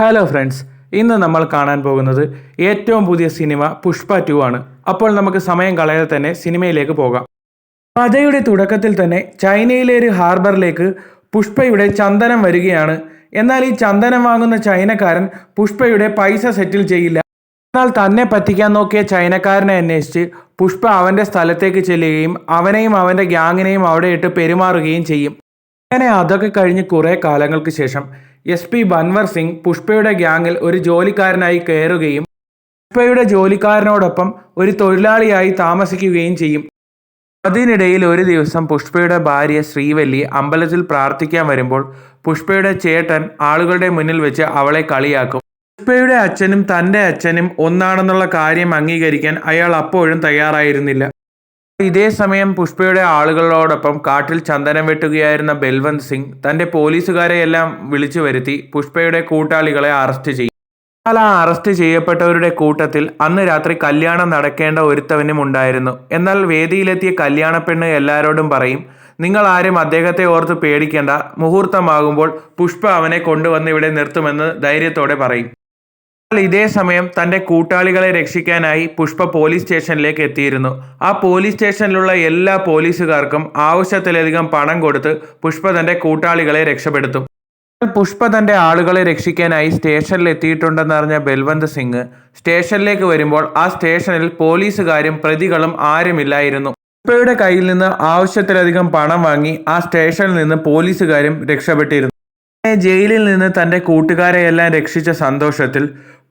Hello friends ഇന്ന് നമ്മൾ കാണാൻ പോകുന്നത് ഏറ്റവും പുതിയ സിനിമ പുഷ്പ ടു ആണ്. അപ്പോൾ നമുക്ക് സമയം കളയാതെ തന്നെ സിനിമയിലേക്ക് പോകാം. കഥയുടെ തുടക്കത്തിൽ തന്നെ ചൈനയിലെ ഒരു ഹാർബറിലേക്ക് പുഷ്പയുടെ ചന്ദനം വരികയാണ്. എന്നാൽ ഈ ചന്ദനം വാങ്ങുന്ന ചൈനക്കാരൻ പുഷ്പയുടെ പൈസ സെറ്റിൽ ചെയ്യില്ല. എന്നാൽ തന്നെ പറ്റിക്കാൻ നോക്കിയ ചൈനക്കാരനെ അന്വേഷിച്ച് പുഷ്പ അവന്റെ സ്ഥലത്തേക്ക് ചെല്ലുകയും അവനെയും അവന്റെ ഗ്യാങ്ങിനെയും അവിടെ ഇട്ട് പെരുമാറുകയും ചെയ്യും. അങ്ങനെ അതൊക്കെ കഴിഞ്ഞ് കുറേ കാലങ്ങൾക്ക് ശേഷം എസ് പി ബൻവർ സിംഗ് പുഷ്പയുടെ ഗ്യാങ്ങിൽ ഒരു ജോലിക്കാരനായി കയറുകയും പുഷ്പയുടെ ജോലിക്കാരനോടൊപ്പം ഒരു തൊഴിലാളിയായി താമസിക്കുകയും ചെയ്യും. അതിനിടയിൽ ഒരു ദിവസം പുഷ്പയുടെ ഭാര്യ ശ്രീവല്ലി അമ്പലത്തിൽ പ്രാർത്ഥിക്കാൻ വരുമ്പോൾ പുഷ്പയുടെ ചേട്ടൻ ആളുകളുടെ മുന്നിൽ വെച്ച് അവളെ കളിയാക്കും. പുഷ്പയുടെ അച്ഛനും തന്റെ അച്ഛനും ഒന്നാണെന്നുള്ള കാര്യം അംഗീകരിക്കാൻ അയാൾ അപ്പോഴും തയ്യാറായിരുന്നില്ല. ഇതേ സമയം പുഷ്പയുടെ ആളുകളോടൊപ്പം കാട്ടിൽ ചന്ദനം വെട്ടുകയായിരുന്ന ബൽവന്ത് സിംഗ് തന്റെ പോലീസുകാരെയെല്ലാം വിളിച്ചു വരുത്തി പുഷ്പയുടെ കൂട്ടാളികളെ അറസ്റ്റ് ചെയ്യും എന്നാൽ ആ അറസ്റ്റ് ചെയ്യപ്പെട്ടവരുടെ കൂട്ടത്തിൽ അന്ന് രാത്രി കല്യാണം നടക്കേണ്ട ഒരുത്തവനും ഉണ്ടായിരുന്നു. എന്നാൽ വേദിയിലെത്തിയ കല്യാണ പെണ്ണ് എല്ലാവരോടും പറയും നിങ്ങൾ ആരും അദ്ദേഹത്തെ ഓർത്ത് പേടിക്കേണ്ട. മുഹൂർത്തമാകുമ്പോൾ പുഷ്പ അവനെ കൊണ്ടുവന്ന് ഇവിടെ നിർത്തുമെന്ന് ധൈര്യത്തോടെ പറയും. ഇതേ സമയം തന്റെ കൂട്ടാളികളെ രക്ഷിക്കാനായി പുഷ്പ പോലീസ് സ്റ്റേഷനിലേക്ക് എത്തിയിരുന്നു. ആ പോലീസ് സ്റ്റേഷനിലുള്ള എല്ലാ പോലീസുകാർക്കും ആവശ്യത്തിലധികം പണം കൊടുത്ത് പുഷ്പ തന്റെ കൂട്ടാളികളെ രക്ഷപ്പെടുത്തും. പുഷ്പ തന്റെ ആളുകളെ രക്ഷിക്കാനായി സ്റ്റേഷനിൽ എത്തിയിട്ടുണ്ടെന്നറിഞ്ഞ ബൽവന്ത് സിംഗ് സ്റ്റേഷനിലേക്ക് വരുമ്പോൾ ആ സ്റ്റേഷനിൽ പോലീസുകാരും പ്രതികളും ആരുമില്ലായിരുന്നു. പുഷ്പയുടെ കയ്യിൽ നിന്ന് ആവശ്യത്തിലധികം പണം വാങ്ങി ആ സ്റ്റേഷനിൽ നിന്ന് പോലീസുകാരും രക്ഷപ്പെട്ടിരുന്നു. ജയിലിൽ നിന്ന് തന്റെ കൂട്ടുകാരെയെല്ലാം രക്ഷിച്ച സന്തോഷത്തിൽ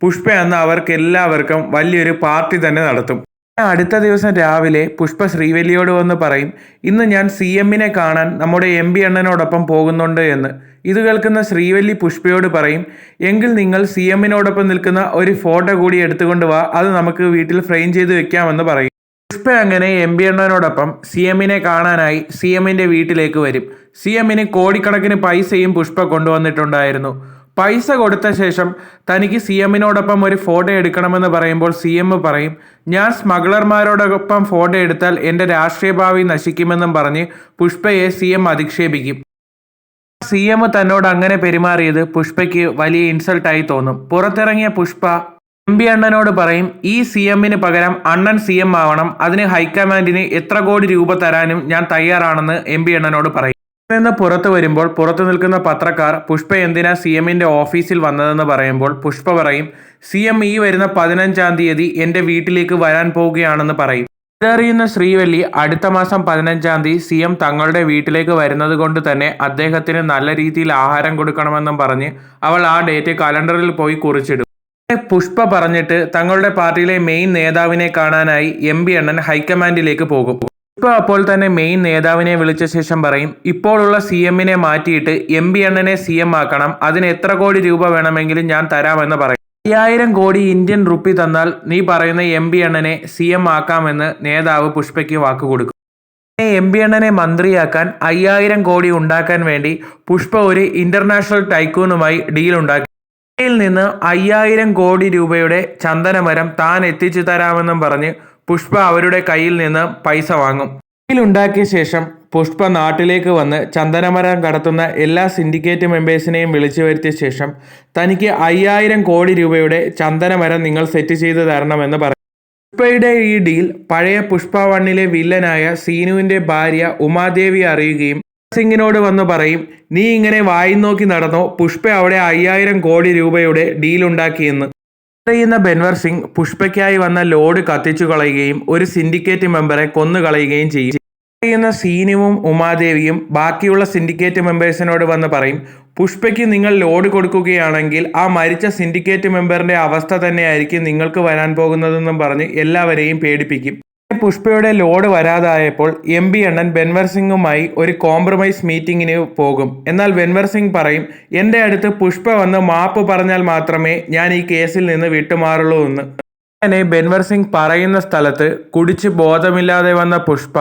പുഷ്പ അന്ന് അവർക്ക് എല്ലാവർക്കും വലിയൊരു പാർട്ടി തന്നെ നടത്തും. അടുത്ത ദിവസം രാവിലെ പുഷ്പ ശ്രീവല്ലിയോട് വന്ന് പറയും ഇന്ന് ഞാൻ സി എമ്മിനെ കാണാൻ നമ്മുടെ എം പി അണ്ണനോടൊപ്പം പോകുന്നുണ്ട് എന്ന്. ഇത് കേൾക്കുന്ന ശ്രീവല്ലി പുഷ്പയോട് പറയും എങ്കിൽ നിങ്ങൾ സി എമ്മിനോടൊപ്പം നിൽക്കുന്ന ഒരു ഫോട്ടോ കൂടി എടുത്തുകൊണ്ട് വാ അത് നമുക്ക് വീട്ടിൽ ഫ്രെയിം ചെയ്ത് വെക്കാമെന്ന് പറയും. പുഷ്പ അങ്ങനെ എം പി അണ്ണനോടൊപ്പം സി എമ്മിനെ കാണാനായി സി എമ്മിന്റെ വീട്ടിലേക്ക് വരും. സി എമ്മിന് കോടിക്കണക്കിന് പൈസയും പുഷ്പ കൊണ്ടുവന്നിട്ടുണ്ടായിരുന്നു. പൈസ കൊടുത്ത ശേഷം തനിക്ക് സി എമ്മിനോടൊപ്പം ഒരു ഫോട്ടോ എടുക്കണമെന്ന് പറയുമ്പോൾ സി എം പറയും ഞാൻ സ്മഗ്ലർമാരോടൊപ്പം ഫോട്ടോ എടുത്താൽ എന്റെ രാഷ്ട്രീയ ഭാവി നശിക്കുമെന്നും പറഞ്ഞ് പുഷ്പയെ സി എം അധിക്ഷേപിക്കും. സി എം തന്നോട് അങ്ങനെ പെരുമാറിയത് പുഷ്പയ്ക്ക് വലിയ ഇൻസൾട്ടായി തോന്നും. പുറത്തിറങ്ങിയ പുഷ്പ എം പി അണ്ണനോട് പറയും ഈ സി എമ്മിന് പകരം അണ്ണൻ സി എം ആവണം. അതിന് ഹൈക്കമാൻഡിന് എത്ര കോടി രൂപ തരാനും ഞാൻ തയ്യാറാണെന്ന് എം പി അണ്ണനോട് പറയും. നിന്ന് പുറത്തു വരുമ്പോൾ പുറത്തു നിൽക്കുന്ന പത്രക്കാർ പുഷ്പ എന്തിനാ സി എമ്മിന്റെ ഓഫീസിൽ വന്നതെന്ന് പറയുമ്പോൾ പുഷ്പ പറയും സി എം ഈ വരുന്ന പതിനഞ്ചാം തീയതി എന്റെ വീട്ടിലേക്ക് വരാൻ പോവുകയാണെന്ന് പറയും. ഇതറിയുന്ന ശ്രീവല്ലി അടുത്ത മാസം പതിനഞ്ചാം തീയതി സി എം തങ്ങളുടെ വീട്ടിലേക്ക് വരുന്നത് കൊണ്ട് തന്നെ അദ്ദേഹത്തിന് നല്ല രീതിയിൽ ആഹാരം കൊടുക്കണമെന്നും പറഞ്ഞ് അവൾ ആ ഡേറ്റ് കലണ്ടറിൽ പോയി കുറിച്ചിടും. പുഷ്പ പറഞ്ഞിട്ട് തങ്ങളുടെ പാർട്ടിയിലെ മെയിൻ നേതാവിനെ കാണാനായി എം പി അണ്ണൻ ഹൈക്കമാൻഡിലേക്ക് പോകും. പുഷ്പ അപ്പോൾ തന്നെ മെയിൻ നേതാവിനെ വിളിച്ച ശേഷം പറയും ഇപ്പോഴുള്ള സി എമ്മിനെ മാറ്റിയിട്ട് എം പി അണ്ണനെ സി എം ആക്കണം അതിന് എത്ര കോടി രൂപ വേണമെങ്കിലും ഞാൻ തരാമെന്ന് പറയും. അയ്യായിരം കോടി ഇന്ത്യൻ റുപ്പി തന്നാൽ നീ പറയുന്ന എം പി അണ്ണനെ സി എം ആക്കാമെന്ന് നേതാവ് പുഷ്പയ്ക്ക് വാക്കുകൊടുക്കും എം പി അണ്ണനെ മന്ത്രിയാക്കാൻ അയ്യായിരം കോടി ഉണ്ടാക്കാൻ വേണ്ടി പുഷ്പ ഒരു ഇന്റർനാഷണൽ ടൈക്കൂണുമായി ഡീൽ ഉണ്ടാക്കി. നിന്ന് അയ്യായിരം കോടി രൂപയുടെ ചന്ദനമരം താൻ എത്തിച്ചു തരാമെന്നും പറഞ്ഞ് പുഷ്പ അവരുടെ കയ്യിൽ നിന്ന് പൈസ വാങ്ങും. ഉണ്ടാക്കിയ ശേഷം പുഷ്പ നാട്ടിലേക്ക് വന്ന് ചന്ദനമരം കടത്തുന്ന എല്ലാ സിൻഡിക്കേറ്റ് മെമ്പേഴ്സിനെയും വിളിച്ചു വരുത്തിയ ശേഷം തനിക്ക് അയ്യായിരം കോടി രൂപയുടെ ചന്ദനമരം നിങ്ങൾ സെറ്റ് ചെയ്ത് തരണമെന്ന് പറയും പുഷ്പയുടെ ഈ ഡീൽ പഴയ പുഷ്പ വണ്ണിലെ വില്ലനായ സീനുവിന്റെ ഭാര്യ ഉമാദേവി അറിയുകയും സിംഗിനോട് വന്ന് പറയും നീ ഇങ്ങനെ വായി നോക്കി നടന്നോ പുഷ്പ അവിടെ അയ്യായിരം കോടി രൂപയുടെ ഡീൽ ഉണ്ടാക്കിയെന്ന്. അറിയുന്ന ബെൻവർ സിംഗ് പുഷ്പയ്ക്കായി വന്ന ലോഡ് കത്തിച്ചു കളയുകയും ഒരു സിൻഡിക്കേറ്റ് മെമ്പറെ കൊന്നുകളയുകയും ചെയ്യും. ചെയ്യുന്ന സീനുവും ഉമാദേവിയും ബാക്കിയുള്ള സിൻഡിക്കേറ്റ് മെമ്പേഴ്സിനോട് വന്ന് പറയും പുഷ്പയ്ക്ക് നിങ്ങൾ ലോഡ് കൊടുക്കുകയാണെങ്കിൽ ആ മരിച്ച സിൻഡിക്കേറ്റ് മെമ്പറിന്റെ അവസ്ഥ തന്നെയായിരിക്കും നിങ്ങൾക്ക് വരാൻ പോകുന്നതെന്നും പറഞ്ഞ് എല്ലാവരെയും പേടിപ്പിക്കും. പുഷ്പയുടെ ലോഡ് വരാതായപ്പോൾ എം പി അണ്ണൻ ബെൻവർ സിംഗുമായി ഒരു കോംപ്രമൈസ് മീറ്റിംഗിന് പോകും. എന്നാൽ ബെൻവർ സിംഗ് പറയും എന്റെ അടുത്ത് പുഷ്പ വന്ന് മാപ്പ് പറഞ്ഞാൽ മാത്രമേ ഞാൻ ഈ കേസിൽ നിന്ന് വിട്ടുമാറുള്ളൂ എന്ന്. അങ്ങനെ ബെൻവർ സിംഗ് പറയുന്ന സ്ഥലത്ത് കുടിച്ച് ബോധമില്ലാതെ വന്ന പുഷ്പ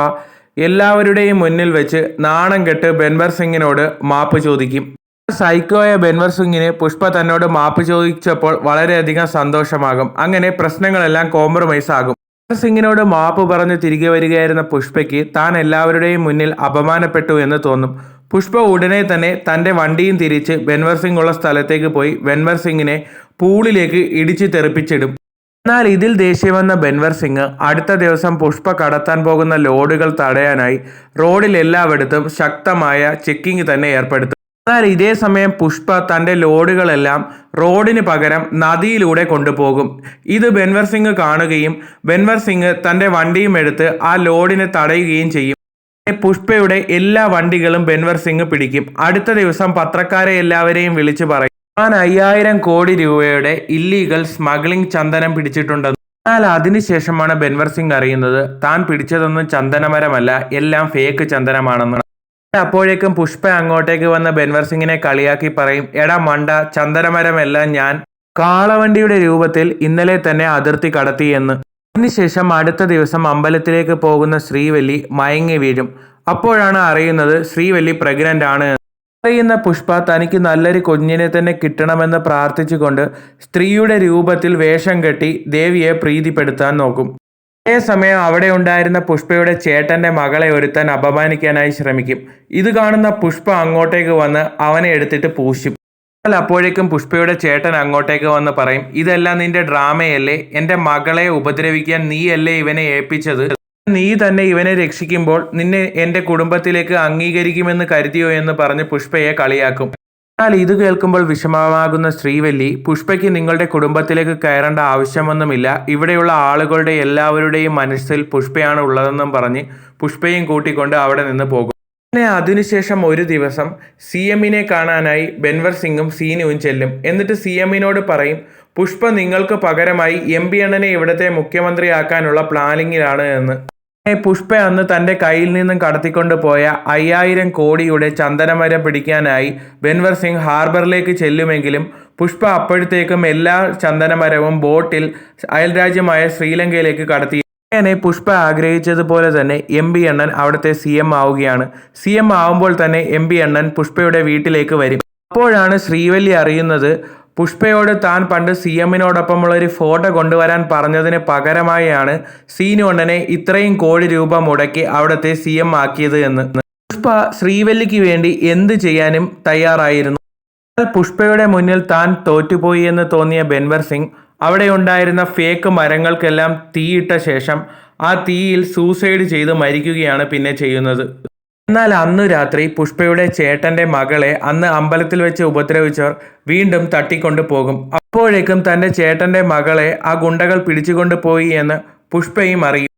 എല്ലാവരുടെയും മുന്നിൽ വെച്ച് നാണം കെട്ട് ബെൻവർ സിംഗിനോട് മാപ്പ് ചോദിക്കും. സൈക്കോയ ബെൻവർ സിംഗിന് പുഷ്പ തന്നോട് മാപ്പ് ചോദിച്ചപ്പോൾ വളരെയധികം സന്തോഷമാകും. അങ്ങനെ പ്രശ്നങ്ങളെല്ലാം കോംപ്രമൈസ് ആകും. സിംഗിനോട് മാപ്പ് പറഞ്ഞ് തിരികെ വരികയായിരുന്ന പുഷ്പയ്ക്ക് താൻ എല്ലാവരുടെയും മുന്നിൽ അപമാനപ്പെട്ടു എന്ന് തോന്നും. പുഷ്പ ഉടനെ തന്നെ തന്റെ വണ്ടിയും തിരിച്ച് ബെൻവർ സിംഗ് ഉള്ള സ്ഥലത്തേക്ക് പോയി ബെൻവർ സിംഗിനെ പൂളിലേക്ക് ഇടിച്ചു തെറിപ്പിച്ചിടും. എന്നാൽ ഇതിൽ ദേഷ്യം വന്ന ബെൻവർ സിംഗ് അടുത്ത ദിവസം പുഷ്പ കടത്താൻ പോകുന്ന ലോഡുകൾ തടയാനായി റോഡിൽ എല്ലായിടത്തും ശക്തമായ ചെക്കിംഗ് തന്നെ ഏർപ്പെടുത്തും. എന്നാൽ ഇതേ സമയം പുഷ്പ തന്റെ ലോഡുകളെല്ലാം റോഡിന് പകരം നദിയിലൂടെ കൊണ്ടുപോകും. ഇത് ബെൻവർ സിംഗ് കാണുകയും ബെൻവർ സിംഗ് തന്റെ വണ്ടിയും എടുത്ത് ആ ലോഡിനെ തടയുകയും ചെയ്യും. പുഷ്പയുടെ എല്ലാ വണ്ടികളും ബെൻവർ സിംഗ് പിടിക്കും. അടുത്ത ദിവസം പത്രക്കാരെ എല്ലാവരെയും വിളിച്ചു പറയും താൻ അയ്യായിരം കോടി രൂപയുടെ ഇല്ലീഗൽ സ്മഗ്ലിംഗ് ചന്ദനം പിടിച്ചിട്ടുണ്ടെന്ന്. എന്നാൽ അതിനുശേഷമാണ് ബെൻവർ സിംഗ് അറിയുന്നത് താൻ പിടിച്ചതൊന്നും ചന്ദനമരമല്ല എല്ലാം ഫേക്ക് ചന്ദനമാണെന്ന് അപ്പോഴേക്കും പുഷ്പ അങ്ങോട്ടേക്ക് വന്ന ബെൻവർ സിംഗിനെ കളിയാക്കി പറയും എടാ മണ്ട ചന്ദനമരമെല്ലാം ഞാൻ കാളവണ്ടിയുടെ രൂപത്തിൽ ഇന്നലെ തന്നെ അതിർത്തി കടത്തി എന്ന്. അതിനുശേഷം അടുത്ത ദിവസം അമ്പലത്തിലേക്ക് പോകുന്ന ശ്രീവല്ലി മയങ്ങി വീഴും. അപ്പോഴാണ് അറിയുന്നത് ശ്രീവല്ലി പ്രഗ്നന്റ് ആണ് അറിയുന്ന പുഷ്പ തനിക്ക് നല്ലൊരു കുഞ്ഞിനെ തന്നെ കിട്ടണമെന്ന് പ്രാർത്ഥിച്ചുകൊണ്ട് സ്ത്രീയുടെ രൂപത്തിൽ വേഷം കെട്ടി ദേവിയെ പ്രീതിപ്പെടുത്താൻ നോക്കും. അതേസമയം അവിടെ ഉണ്ടായിരുന്ന പുഷ്പയുടെ ചേട്ടന്റെ മകളെ ഒരുത്താൻ അപമാനിക്കാനായി ശ്രമിക്കും. ഇത് കാണുന്ന പുഷ്പ അങ്ങോട്ടേക്ക് വന്ന് അവനെ എടുത്തിട്ട് പൂശും. എന്നാൽ അപ്പോഴേക്കും പുഷ്പയുടെ ചേട്ടൻ അങ്ങോട്ടേക്ക് വന്ന് പറയും ഇതെല്ലാം നിന്റെ ഡ്രാമയല്ലേ? എന്റെ മകളെ ഉപദ്രവിക്കാൻ നീയല്ലേ ഇവനെ ഏൽപ്പിച്ചത്? നീ തന്നെ ഇവനെ രക്ഷിക്കുമ്പോൾ നിന്നെ എന്റെ കുടുംബത്തിലേക്ക് അംഗീകരിക്കുമെന്ന് കരുതിയോ? എന്ന് പറഞ്ഞ് പുഷ്പയെ കളിയാക്കും. എന്നാൽ ഇത് കേൾക്കുമ്പോൾ വിഷമമാകുന്ന ശ്രീവല്ലി പുഷ്പയ്ക്ക് നിങ്ങളുടെ കുടുംബത്തിലേക്ക് കയറേണ്ട ആവശ്യമൊന്നുമില്ല. ഇവിടെയുള്ള ആളുകളുടെ എല്ലാവരുടെയും മനസ്സിൽ പുഷ്പയാണ് ഉള്ളതെന്നും പറഞ്ഞ് പുഷ്പയും കൂട്ടിക്കൊണ്ട് അവിടെ നിന്ന് പോകും. പിന്നെ അതിനുശേഷം ഒരു ദിവസം സി എമ്മിനെ കാണാനായി ബെൻവർ സിംഗും സീനുവും ചെല്ലും. എന്നിട്ട് സി എമ്മിനോട് പറയും പുഷ്പ നിങ്ങൾക്ക് പകരമായി എം പി അണ്ണനെ ഇവിടുത്തെ മുഖ്യമന്ത്രിയാക്കാനുള്ള പ്ലാനിങ്ങിലാണ് എന്ന്. പുഷ്പ അന്ന് തന്റെ കയ്യിൽ നിന്നും കടത്തിക്കൊണ്ടു പോയ അയ്യായിരം കോടിയുടെ ചന്ദനമരം പിടിക്കാനായി ബെൻവർ സിംഗ് ഹാർബറിലേക്ക് ചെല്ലുമെങ്കിലും പുഷ്പ അപ്പോഴത്തേക്കും എല്ലാ ചന്ദനമരവും ബോട്ടിൽ അയൽരാജ്യമായ ശ്രീലങ്കയിലേക്ക് കടത്തി. അങ്ങനെ പുഷ്പ ആഗ്രഹിച്ചതുപോലെ തന്നെ എം പി എണ്ണൻ അവിടുത്തെ സി എം ആവുകയാണ്. സി എം ആവുമ്പോൾ തന്നെ എം പി എണ്ണൻ പുഷ്പയുടെ വീട്ടിലേക്ക് വരും. അപ്പോഴാണ് ശ്രീവല്ലി അറിയുന്നത് പുഷ്പയോട് താൻ പണ്ട് സി എമ്മിനോടൊപ്പമുള്ള ഒരു ഫോട്ടോ കൊണ്ടുവരാൻ പറഞ്ഞതിന് പകരമായാണ് സീനുവണ്ണനെ ഇത്രയും കോടി രൂപ മുടക്കി അവിടുത്തെ സി എം ആക്കിയത് എന്ന്. പുഷ്പ ശ്രീവല്ലിക്ക് വേണ്ടി എന്ത് ചെയ്യാനും തയ്യാറായിരുന്നു. പുഷ്പയുടെ മുന്നിൽ താൻ തോറ്റുപോയി എന്ന് തോന്നിയ ബെൻവർ സിംഗ് അവിടെ ഉണ്ടായിരുന്ന ഫേക്ക് മരങ്ങൾക്കെല്ലാം തീയിട്ട ശേഷം ആ തീയിൽ സൂസൈഡ് ചെയ്ത് മരിക്കുകയാണ് പിന്നെ ചെയ്യുന്നത്. എന്നാൽ അന്നു രാത്രി പുഷ്പയുടെ ചേട്ടന്റെ മകളെ അന്ന് അമ്പലത്തിൽ വെച്ച് ഉപദ്രവിച്ചവർ വീണ്ടും തട്ടിക്കൊണ്ടു പോകും. അപ്പോഴേക്കും തന്റെ ചേട്ടന്റെ മകളെ ആ ഗുണ്ടകൾ പിടിച്ചുകൊണ്ടു പോയി എന്ന് പുഷ്പയും അറിയും.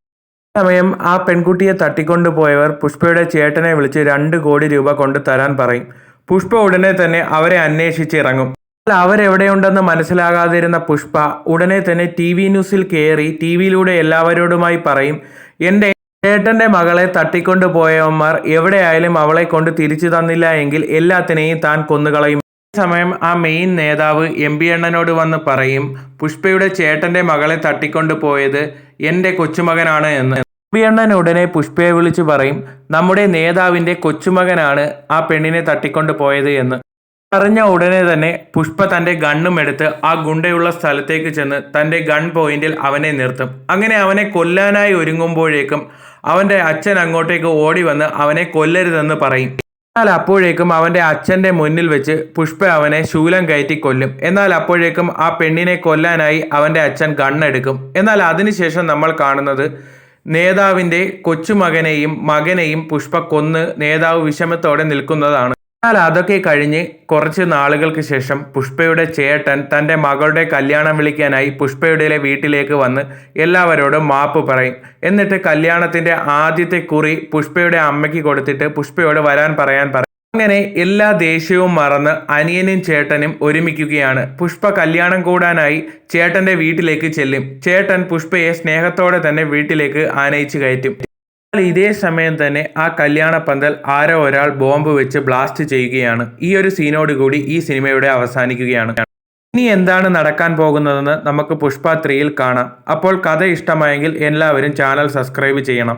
സമയം ആ പെൺകുട്ടിയെ തട്ടിക്കൊണ്ടുപോയവർ പുഷ്പയുടെ ചേട്ടനെ വിളിച്ച് രണ്ട് കോടി രൂപ കൊണ്ട് തരാൻ പറയും. പുഷ്പ ഉടനെ തന്നെ അവരെ അന്വേഷിച്ച് ഇറങ്ങും എന്നാൽ അവരെവിടെയുണ്ടെന്ന് മനസ്സിലാകാതിരുന്ന പുഷ്പ ഉടനെ തന്നെ ടി വി ന്യൂസിൽ കയറി ടി വിയിലൂടെ എല്ലാവരോടുമായി പറയും എന്റെ ചേട്ടന്റെ മകളെ തട്ടിക്കൊണ്ടു പോയവന്മാർ എവിടെയായാലും അവളെ കൊണ്ട് തിരിച്ചു തന്നില്ല എങ്കിൽ എല്ലാത്തിനെയും താൻ കൊന്നുകളയും. സമയം ആ മെയിൻ നേതാവ് എം പി അണ്ണനോട് വന്ന് പറയും പുഷ്പയുടെ ചേട്ടന്റെ മകളെ തട്ടിക്കൊണ്ടു പോയത് എന്റെ കൊച്ചുമകനാണ് എന്ന്. എം പി അണ്ണൻ ഉടനെ പുഷ്പയെ വിളിച്ചു പറയും നമ്മുടെ നേതാവിന്റെ കൊച്ചുമകനാണ് ആ പെണ്ണിനെ തട്ടിക്കൊണ്ടു പോയത് എന്ന്. പറഞ്ഞ ഉടനെ തന്നെ പുഷ്പ തന്റെ ഗണ്ണും എടുത്ത് ആ ഗുണ്ടയുള്ള സ്ഥലത്തേക്ക് ചെന്ന് തന്റെ ഗൺ പോയിന്റിൽ അവനെ നിർത്തും. അങ്ങനെ അവനെ കൊല്ലാനായി ഒരുങ്ങുമ്പോഴേക്കും അവന്റെ അച്ഛൻ അങ്ങോട്ടേക്ക് ഓടി വന്ന് അവനെ കൊല്ലരുതെന്ന് പറയും. എന്നാൽ അപ്പോഴേക്കും അവന്റെ അച്ഛന്റെ മുന്നിൽ വെച്ച് പുഷ്പ അവനെ ശൂലം കയറ്റി കൊല്ലും. എന്നാൽ അപ്പോഴേക്കും ആ പെണ്ണിനെ കൊല്ലാനായി അവന്റെ അച്ഛൻ ഗണ്ണെടുക്കും. എന്നാൽ അതിനുശേഷം നമ്മൾ കാണുന്നത് നേതാവിന്റെ കൊച്ചുമകനെയും മകനെയും പുഷ്പ കൊന്ന് നേതാവ് വിഷമത്തോടെ നിൽക്കുന്നതാണ്. എന്നാൽ അതൊക്കെ കഴിഞ്ഞ് കുറച്ച് നാളുകൾക്ക് ശേഷം പുഷ്പയുടെ ചേട്ടൻ തന്റെ മകളുടെ കല്യാണം വിളിക്കാനായി പുഷ്പയുടെ വീട്ടിലേക്ക് വന്ന് എല്ലാവരോടും മാപ്പ് പറയും. എന്നിട്ട് കല്യാണത്തിന്റെ ആദ്യത്തെ കുറി പുഷ്പയുടെ അമ്മയ്ക്ക് കൊടുത്തിട്ട് പുഷ്പയോട് വരാൻ പറയാൻ പറയും. അങ്ങനെ എല്ലാ ദേഷ്യവും മറന്ന് അനിയനും ചേട്ടനും ഒരുമിക്കുകയാണ്. പുഷ്പ കല്യാണം കൂടാനായി ചേട്ടന്റെ വീട്ടിലേക്ക് ചെല്ലും. ചേട്ടൻ പുഷ്പയെ സ്നേഹത്തോടെ തന്നെ വീട്ടിലേക്ക് ആനയിച്ചു കയറ്റും. ഇതേ സമയം തന്നെ ആ കല്യാണ പന്തൽ ആരോ ഒരാൾ ബോംബ് വെച്ച് ബ്ലാസ്റ്റ് ചെയ്യുകയാണ്. ഈ ഒരു സീനോട് കൂടി ഈ സിനിമയുടെ അവസാനിക്കുകയാണ്. ഇനി എന്താണ് നടക്കാൻ പോകുന്നതെന്ന് നമുക്ക് പുഷ്പ ത്രീയിൽ കാണാം. അപ്പോൾ കഥ ഇഷ്ടമായെങ്കിൽ എല്ലാവരും ചാനൽ സബ്സ്ക്രൈബ് ചെയ്യണം.